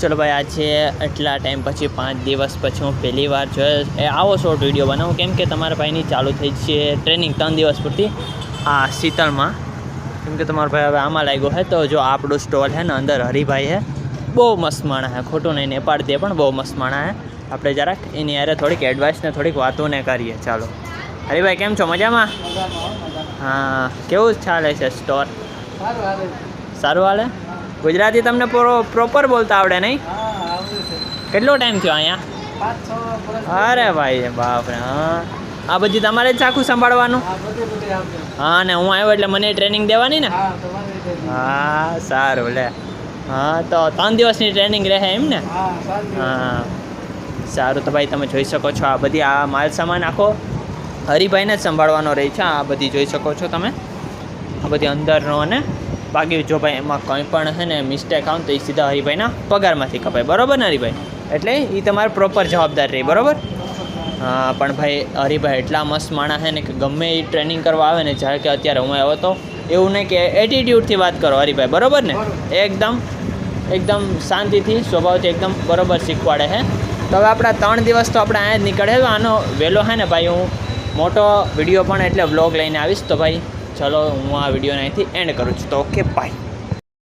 ચલો ભાઈ આજે એટલા ટાઈમ પછી પાંચ દિવસ પછી હું પહેલી વાર જોયો એ આવો શોર્ટ વીડિયો બનાવું. કેમ કે તમારા ભાઈની ચાલુ થઈ છે ટ્રેનિંગ ત્રણ દિવસ પૂરતી. આ શીતળમાં કેમ કે તમારો ભાઈ હવે આમાં લાગ્યો છે. તો જો આપણું સ્ટોલ છે ને અંદર હરિભાઈ છે. બહુ મસ્ત માણા છે. ખોટું નહીં નેપાળ દે પણ બહુ મસ્ત માણા છે. આપણે જરાક એની યારે થોડીક એડવાઇસ ને થોડીક વાતોને કરીએ. ચાલો. હરિભાઈ કેમ છો? મજામાં? હા કેવું ચાલે છે સ્ટોર સારું હાલે? ગુજરાતી તમને પ્રોપર બોલતા આવડે નહીં? કેટલો ટાઈમ થયો અહીંયા? અરે ભાઈ, બાપરે, હા. આ બધી તમારે જ આખું સંભાળવાનું? હા, ને હું આવ્યો એટલે મને ટ્રેનિંગ દેવાની ને? હા, સારું, લે. હા, તો ત્રણ દિવસની ટ્રેનિંગ રહે એમ ને? હા. સારું, તો ભાઈ તમે જોઈ શકો છો આ બધી, આ માલ સામાન આખો હરિભાઈને જ સંભાળવાનો રહે છે. આ બધી જોઈ શકો છો તમે. આ બધી અંદરનો અને બાકી જો ભાઈ એમાં કંઈ પણ છે ને મિસ્ટેક આવે તો એ સીધા હરિભાઈના પગારમાંથી કપાય. બરાબર ને હરિભાઈ? એટલે એ તમારે પ્રોપર જવાબદાર રહી, બરોબર? હા, પણ ભાઈ હરિભાઈ એટલા મસ્ત માણસ છે ને કે ગમે એ ટ્રેનિંગ કરવા આવે ને જ્યારે કે અત્યારે હું આવ્યો તો, એવું નહીં કે એટીટ્યૂડથી વાત કરો હરિભાઈ, બરાબર ને? એકદમ એકદમ શાંતિથી, સ્વભાવથી એકદમ બરોબર શીખવાડે છે તો હવે આપણા ત્રણ દિવસ તો આપણે અહીંયા જ નીકળે આનો વહેલો છે ને ભાઈ હું મોટો વીડિયો પણ એટલે વ્લોગ લઈને આવીશ. તો ભાઈ ચલો હું આ વિડીયોને અહીંથી એન્ડ કરું છું. તો ઓકે બાય